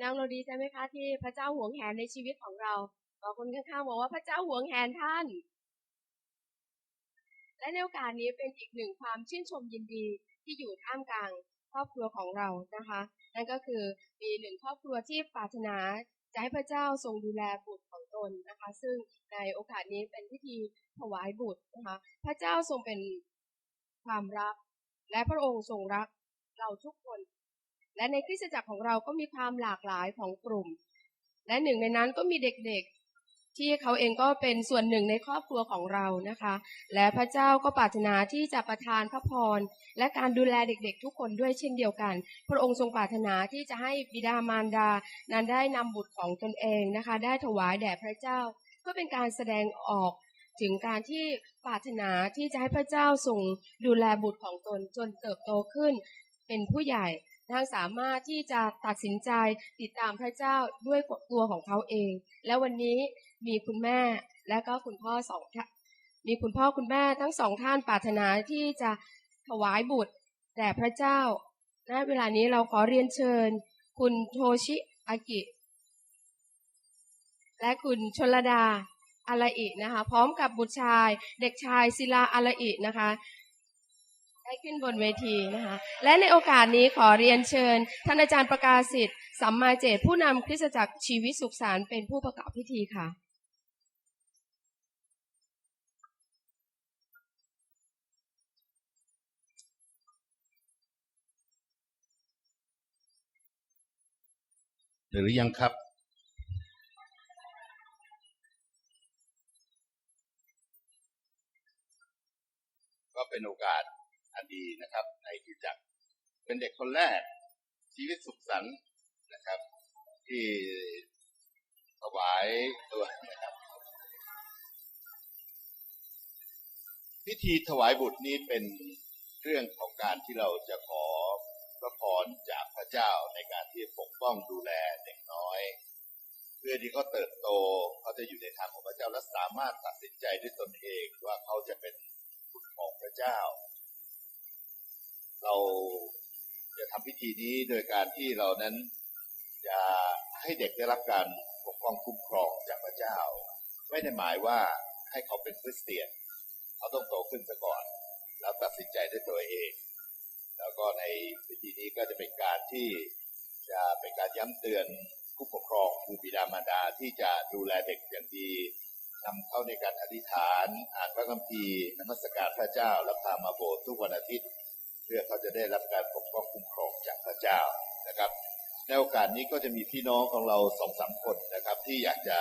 นางเราดีใจไหมคะที่พระเจ้าหวงแหนในชีวิตของเราบอกคนข้างๆบอกว่าพระเจ้าหวงแหนท่าน และในโอกาสนี้เป็นอีกหนึ่งความชื่นชมยินดีที่อยู่ท่ามกลางครอบครัวของเรานะคะ นั่นก็คือมีหนึ่งครอบครัวที่ปรารถนาจะให้พระเจ้าทรงดูแลบุตรของตนนะคะ ซึ่งในโอกาสนี้เป็นพิธีถวายบุตรนะคะ พระเจ้าทรงเป็นความรัก และพระองค์ทรงรักเราทุกคน และในคริสตจักรของเราก็มีความหลากหลายของกลุ่ม และหนึ่งในนั้นก็มีเด็กๆ ที่เขาเองก็เป็นส่วนหนึ่งในครอบครัวของเรานะคะ และพระเจ้าก็ปรารถนาที่จะประทานพระพรและการดูแลเด็กๆ ทุกคนด้วยเช่นเดียวกัน พระองค์ทรงปรารถนาที่จะให้บิดามารดา นั้นได้นำบุตรของตนเองนะคะ ได้ถวายแด่พระเจ้าเพื่อเป็นการแสดงออกถึงการที่ปรารถนาที่จะให้พระเจ้าทรงดูแลบุตรของตนจนเติบโตขึ้น เป็นผู้ใหญ่ ทั้งสามารถที่จะตัดสินใจติดตามพระเจ้าด้วยตัวของเขาเอง และวันนี้มีคุณแม่และก็คุณพ่อสองท่านมีคุณพ่อคุณแม่ทั้งสองท่านปรารถนาที่จะถวายบุตรแด่พระเจ้าณเวลานี้เราขอเรียนเชิญ คุณโทชิอากิ และคุณชลดาอาราอินะคะ พร้อมกับบุตรชาย เด็กชายศิลาอาราอินะคะ ได้ขึ้นบนเวทีนะคะ และในโอกาสนี้ขอเรียนเชิญ ท่านอาจารย์ประกาศสิทธิ์สัมมาเจตผู้นำคริสตจักรชีวิตสุขสารเป็นผู้ประกอบพิธีค่ะหรือยังครับ ก็เป็นโอกาส อันดีนะครับ ในที่จักเป็นเด็กคนแรก ชีวิตสุขสันต์นะครับ ที่ถวายตัวนะครับ พิธีถวายบุตรนี้เป็นเรื่องของการที่เราจะขอพระพรจากพระเจ้าในการที่ปกป้องดูแลเด็กน้อย เพื่อที่เขาเติบโตเขาจะอยู่ในทางของพระเจ้าและสามารถตัดสินใจด้วยตนเองว่าเขาจะเป็นบุตรของพระเจ้า เราจะทำพิธีนี้โดยการที่เรานั้นจะให้เด็กได้รับการปกป้องคุ้มครองจากพระเจ้า ไม่ได้หมายว่าให้เขาเป็นคริสเตียน เขาต้องโตขึ้นซะก่อน แล้วตัดสินใจด้วยตัวเอง แล้วก็ในพิธีนี้ก็จะเป็นการที่จะเป็นการย้ำเตือนผู้ปกครองคือบิดามารดาที่จะดูแลเด็กอย่างดีนำเข้าในการอธิษฐาน อ่านพระคัมภีร์นมัสการพระเจ้าและพามาโบสถ์ทุกวันอาทิตย์ เพื่อเขาจะได้รับการปกป้องคุ้มครองจากพระเจ้านะครับในโอกาสนี้ก็จะมีพี่น้องของเราสองสามคนนะครับ ที่อยากจะ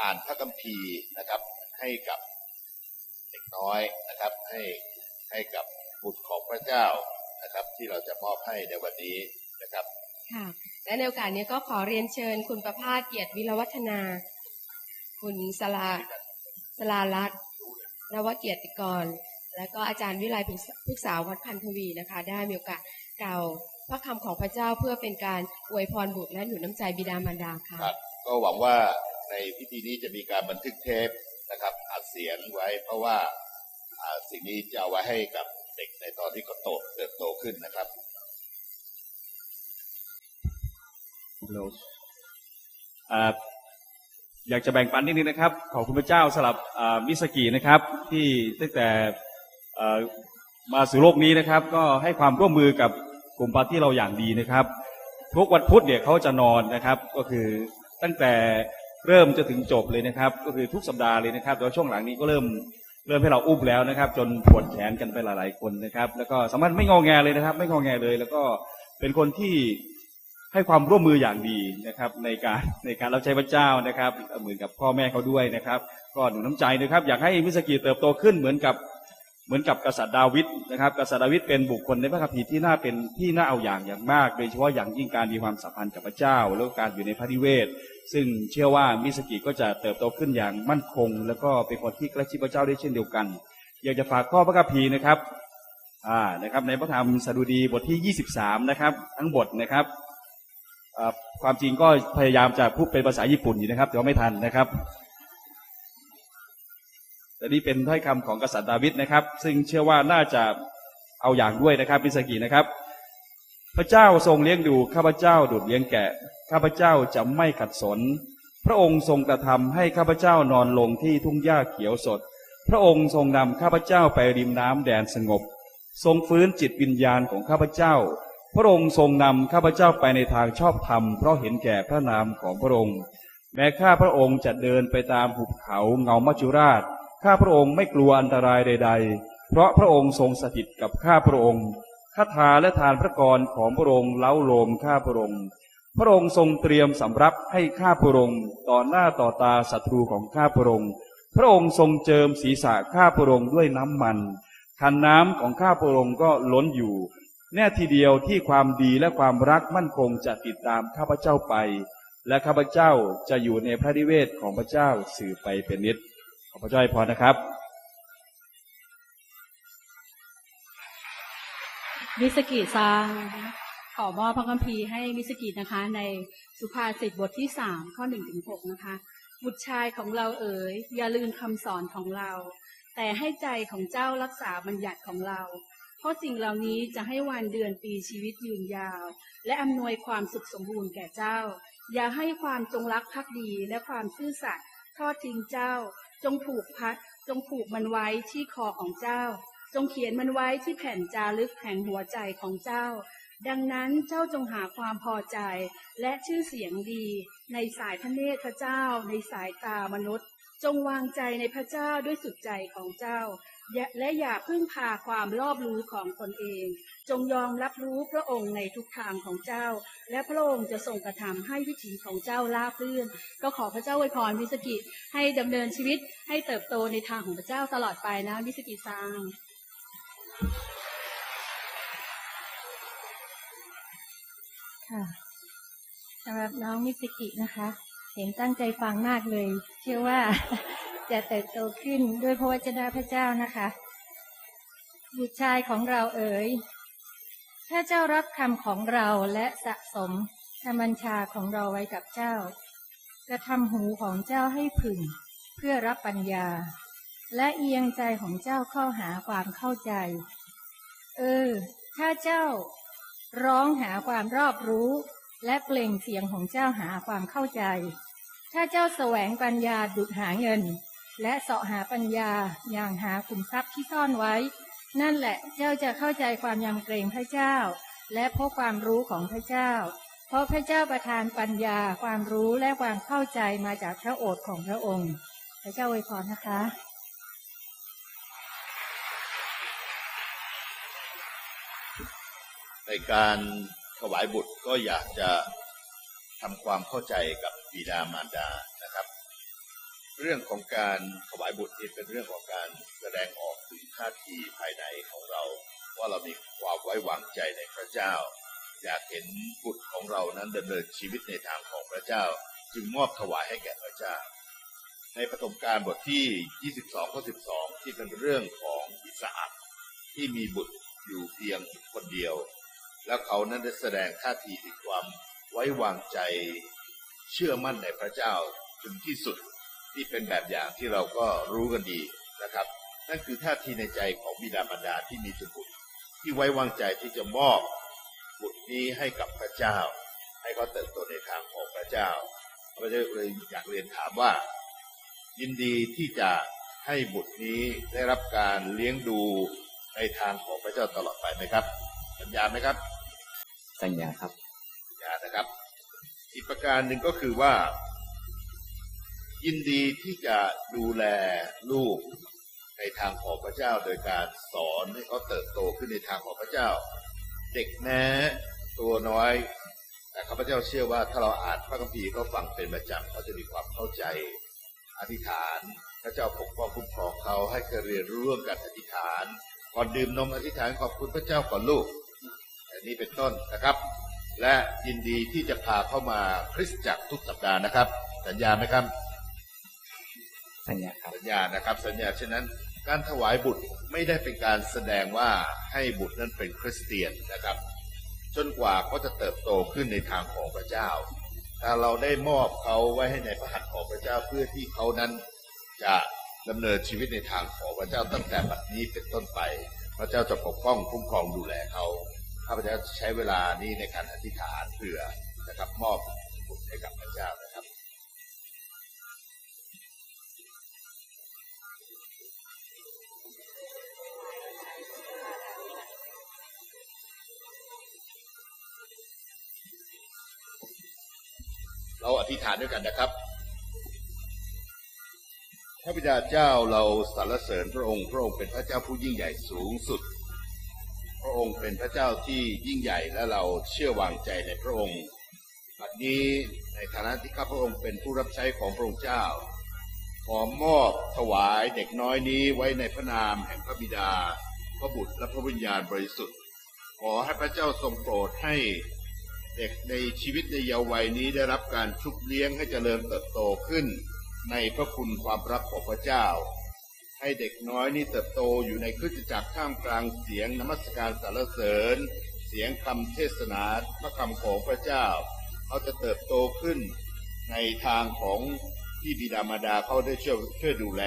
อ่านพระคัมภีร์นะครับ ให้กับเด็กน้อยนะครับ ให้ให้กับบุตรของพระเจ้านะครับ ที่เราจะมอบให้ในวันนี้นะครับค่ะและในโอกาสนี้ก็ขอเรียนเชิญคุณประภาสเกียรติวิรวัฒนา คุณสลาสลารัตน์นวเกียรติกร และก็อาจารย์วิไลพึกษาวัดพันธวีนะคะ ได้มีโอกาสกล่าวพระคำของพระเจ้าเพื่อเป็นการอวยพรบุตรและหนุนน้ำใจบิดามารดาค่ะครับก็หวังว่าในพิธีนี้จะมีการบันทึกเทปนะครับอัดเสียงไว้เพราะว่าอ่าสิ่งนี้จะเอาไว้ให้กับเด็กในตอนที่เขาโตเติบโตขึ้นนะครับอ่าอยากจะแบ่งปันนิดนึงนะครับ ขอบคุณพระเจ้าสำหรับอ่ามิสกีนะครับ ที่ตั้งแต่อ่า มาสู่โลกนี้นะครับ ก็ให้ความร่วมมือกับกลุ่มปาร์ตี้เราอย่างดีนะครับ ทุกวันพุธเนี่ยเขาจะนอนนะครับ ก็คือตั้งแต่เริ่มจะถึงจบเลยนะครับ ก็คือทุกสัปดาห์เลยนะครับแต่ว่าช่วงหลังนี้ก็เริ่มเริ่มให้เราอุ้มแล้วนะครับ จนปวดแขนกันไปหลาย ๆ คนนะครับ แล้วก็สามารถไม่งอแงเลยนะครับ ไม่งอแงเลย แล้วก็เป็นคนที่ให้ความร่วมมืออย่างดีนะครับ ในการในการรับใช้พระเจ้านะครับ เหมือนกับพ่อแม่เขาด้วยนะครับ ก็หนุนน้ำใจนะครับ อยากให้มิสกีเติบโตขึ้นเหมือนกับ เหมือนกับกษัตริย์ดาวิดนะครับ กษัตริย์ดาวิดเป็นบุคคลในพระคัมภีร์ที่น่าเป็นที่น่าเอาอย่างอย่างมาก โดยเฉพาะอย่างยิ่งการมีความสัมพันธ์กับพระเจ้า แล้วการอยู่ในพระนิเวศ ซึ่งเชื่อว่ามิสกีก็จะเติบโตขึ้นอย่างมั่นคง แล้วก็เป็นคนที่ใกล้ชิดพระเจ้าได้เช่นเดียวกัน อยากจะฝากข้อพระคัมภีร์นะครับอ่านะครับในพระธรรมสดุดีบทที่ 23 นะครับ ทั้งบทนะครับความจริงก็พยายามจะพูดเป็นภาษาญี่ปุ่นอยู่นะครับแต่ว่าไม่ทันนะครับ แต่นี่เป็นถ้อยคำของกษัตริย์ดาวิดนะครับ ซึ่งเชื่อว่าน่าจะเอาอย่างด้วยนะครับมิสกีนะครับ พระเจ้าทรงเลี้ยงดูข้าพเจ้าดุจเลี้ยงแกะข้าพเจ้าจะไม่ขัดสน พระองค์ทรงกระทำให้ข้าพเจ้านอนลงที่ทุ่งหญ้าเขียวสด พระองค์ทรงนำข้าพเจ้าไปริมน้ำแดนสงบ ทรงฟื้นจิตวิญญาณของข้าพเจ้า พระองค์ทรงนำข้าพเจ้าไปในทางชอบธรรมเพราะเห็นแก่พระนามของพระองค์ แม้ข้าพระองค์จะเดินไปตามหุบเขาเงามัจจุราช ข้าพระองค์ไม่กลัวอันตรายใด ๆ เพราะพระองค์ทรงสถิตกับข้าพระองค์คาถาและทานพระกรของพระองค์เล้าโลมข้าพระองค์ พระองค์ทรงเตรียมสำรับให้ข้าพระองค์ต่อหน้าต่อตาศัตรูของข้าพระองค์ พระองค์ทรงเจิมศีรษะข้าพระองค์ด้วยน้ำมันคันน้ำของข้าพระองค์ก็ล้นอยู่ แน่ทีเดียวที่ความดีและความรักมั่นคงจะติดตามข้าพเจ้าไป และข้าพเจ้าจะอยู่ในพระนิเวศของพระเจ้าสืบไปเป็นนิจ ขอพระเจ้าให้พรนะครับ มิสกิซังขอมอบพระคัมภีร์ให้มิสกินะคะ ในสุภาษิตบทที่สามข้อหนึ่งถึงหกนะคะ บุตรชายของเราเอ๋ยอย่าลืมคำสอนของเรา แต่ให้ใจของเจ้ารักษาบัญญัติของเรา เพราะสิ่งเหล่านี้จะให้วันเดือนปีชีวิตยืนยาว และอำนวยความสุขสมบูรณ์แก่เจ้า อย่าให้ความจงรักภักดีและความซื่อสัตย์ทอดทิ้งเจ้า จงผูกพัดจงผูกมันไว้ที่คอของเจ้า จงเขียนมันไว้ที่แผ่นจารึกแห่งหัวใจของเจ้า ดังนั้นเจ้าจงหาความพอใจและชื่อเสียงดี ในสายพระเนตรพระเจ้า ในสายตามนุษย์ จงวางใจในพระเจ้าด้วยสุดใจของเจ้าอย่าและอย่าพึ่งพาความรอบรู้ของตนเอง จงยอมรับรู้พระองค์ในทุกทางของเจ้า และพระองค์จะทรงกระทำให้วิถีของเจ้าราบรื่น ก็ขอพระเจ้าอวยพรมิสกิให้ดำเนินชีวิตให้เติบโตในทางของพระเจ้าตลอดไปนะมิสกิซังค่ะสำหรับน้องมิสกินะคะ เห็นตั้งใจฟังมากเลย เชื่อว่า จะเติบโตขึ้นด้วยพระวจนะพระเจ้านะคะบุตรชายของเราเอ๋ย ถ้าเจ้ารับคำของเราและสะสมธรรมบัญชาของเราไว้กับเจ้ากระทำหูของเจ้าให้ผึ่งเพื่อรับปัญญา และเอียงใจของเจ้าเข้าหาความเข้าใจ เออ ถ้าเจ้าร้องหาความรอบรู้ และเปล่งเสียงของเจ้าหาความเข้าใจ ถ้าเจ้าแสวงปัญญาดุดหาเงิน และเสาะหาปัญญาอย่างหาขุมทรัพย์ที่ซ่อนไว้ นั่นแหละเจ้าจะเข้าใจความยำเกรงพระเจ้า และพบความรู้ของพระเจ้า เพราะพระเจ้าประทานปัญญาความรู้และความเข้าใจมาจากพระโอษฐ์ของพระองค์ พระเจ้าอวยพรนะคะในการถวายบุตรก็อยากจะทำความเข้าใจกับบิดามารดานะครับ เรื่องของการถวายบุตรนี่เป็นเรื่องของการแสดงออกถึงท่าทีภายในของเรา ว่าเรามีความไว้วางใจในพระเจ้า อยากเห็นบุตรของเรานั้นดำเนินชีวิตในทางของพระเจ้า จึงมอบถวายให้แก่พระเจ้า ในปฐมกาลบทที่ 22ข้อ12 ที่เป็นเรื่องของอิสอัคที่มีบุตรอยู่เพียงคนเดียว แล้วเขานั้นได้แสดงท่าทีถึงความไว้วางใจ เชื่อมั่นในพระเจ้าถึงที่สุด ที่เป็นแบบอย่างที่เราก็รู้กันดีนะครับ นั่นคือท่าทีในใจของบิดามารดาที่มีต่อบุตร ที่ไว้วางใจที่จะมอบบุตรนี้ให้กับพระเจ้า ให้เขาเติบโตในทางของพระเจ้าพระเจ้าเลยอยากเรียนถามว่า ยินดีที่จะให้บุตรนี้ได้รับการเลี้ยงดูในทางของพระเจ้าตลอดไปไหมครับ สัญญาไหมครับ สัญญาครับสัญญานะครับ อีกประการหนึ่งก็คือว่า ยินดีที่จะดูแลลูกในทางของพระเจ้าโดยการสอนให้เขาเติบโตขึ้นในทางของพระเจ้า เด็กแม้ตัวน้อย แต่ข้าพเจ้าเชื่อว่าถ้าเราอ่านพระคัมภีร์ก็ฟังเป็นประจำเขาจะมีความเข้าใจอธิษฐาน พระเจ้าปกป้องคุ้มครองเขาให้เคยเรียนรู้เรื่องการอธิษฐาน ก่อนดื่มนมอธิษฐานขอบคุณพระเจ้าก่อนลูกอันนี้เป็นต้นนะครับ และยินดีที่จะพาเข้ามาคริสตจักรทุกสัปดาห์นะครับ สัญญาไหมครับ สัญญาครับสัญญานะครับ สัญญาฉะนั้นการถวายบุตรไม่ได้เป็นการแสดงว่าให้บุตรนั้นเป็นคริสเตียนนะครับ จนกว่าเขาจะเติบโตขึ้นในทางของพระเจ้าถ้าเราได้มอบเขาไว้ให้ในพระหัตถ์ของพระเจ้าเพื่อที่เขานั้นจะดำเนินชีวิตในทางของพระเจ้าตั้งแต่บัดนี้เป็นต้นไป พระเจ้าจะปกป้องคุ้มครองดูแลเขาถ้าข้าพเจ้าใช้เวลานี้ในการอธิษฐานเผื่อนะครับมอบ ธิษฐานด้วยกันนะครับพระบิดาเจ้าเราสรรเสริญพระองค์พระองค์เป็นพระเจ้าผู้ยิ่งใหญ่สูงสุด พระองค์เป็นพระเจ้าที่ยิ่งใหญ่และเราเชื่อวางใจในพระองค์บัดนี้ในฐานะที่ข้าพระองค์เป็นผู้รับใช้ของพระองค์เจ้า ขอมอบถวายเด็กน้อยนี้ไว้ในพระนามแห่งพระบิดา พระบุตรและพระวิญญาณบริสุทธิ์ ขอให้พระเจ้าทรงโปรดให้ เด็กในชีวิตในเยาว์วัยนี้ได้รับการชุบเลี้ยงให้เจริญเติบโตขึ้น ในพระคุณความรักของพระเจ้า ให้เด็กน้อยนี่เติบโตอยู่ในคริสตจักรท่ามกลางเสียงนมัสการสรรเสริญ เสียงคำเทศนาพระคำของพระเจ้า เขาจะเติบโตขึ้นในทางของที่บิดามารดาเขาได้ช่วยช่วยดูแล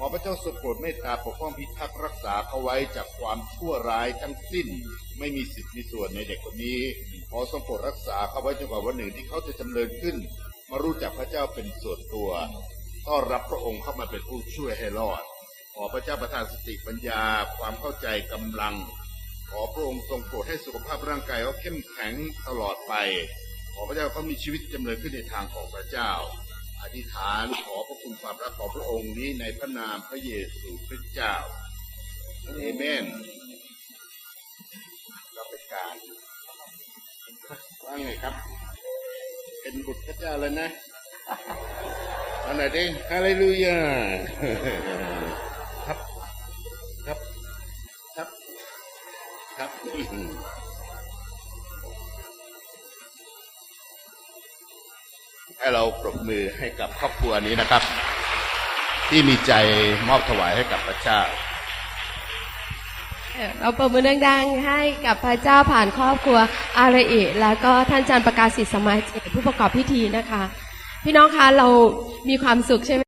ขอพระเจ้าทรงโปรดเมตตาปกป้องพิทักษ์รักษาเขาไว้จากความชั่วร้ายทั้งสิ้น ไม่มีสิทธิ์มีส่วนในเด็กคนนี้ ขอทรงโปรดรักษาเขาไว้จนกว่าวันหนึ่งที่เขาจะจำเริญขึ้น มารู้จักพระเจ้าเป็นส่วนตัวต้อนรับพระองค์เข้ามาเป็นผู้ช่วยให้รอด ขอพระเจ้าประทานสติปัญญา ความเข้าใจกำลัง ขอพระองค์ทรงโปรดให้สุขภาพร่างกายเขาเข้มแข็งตลอดไป ขอพระเจ้าเขามีชีวิตจำเริญขึ้นในทางของพระเจ้า อธิษฐานขอพระคุณความรักของพระองค์นี้ในพระนามพระเยซูคริสต์เจ้าเอเมนเรับเป็นการว่าไงครับ เป็นบุตรพระเจ้าแล้วนะอันไหนดิฮาเลลูยาครับ ครับ ครับ ครับ ให้เราปรบมือให้กับครอบครัวนี้นะครับ ที่มีใจมอบถวายให้กับพระเจ้า เราปรบมือดังๆให้กับพระเจ้าผ่านครอบครัวอารเอิแล้วก็ท่านอาจารย์ประกาศสิทธิสมัยเจตผู้ประกอบพิธีนะคะ พี่น้องคะเรามีความสุขใช่ไหม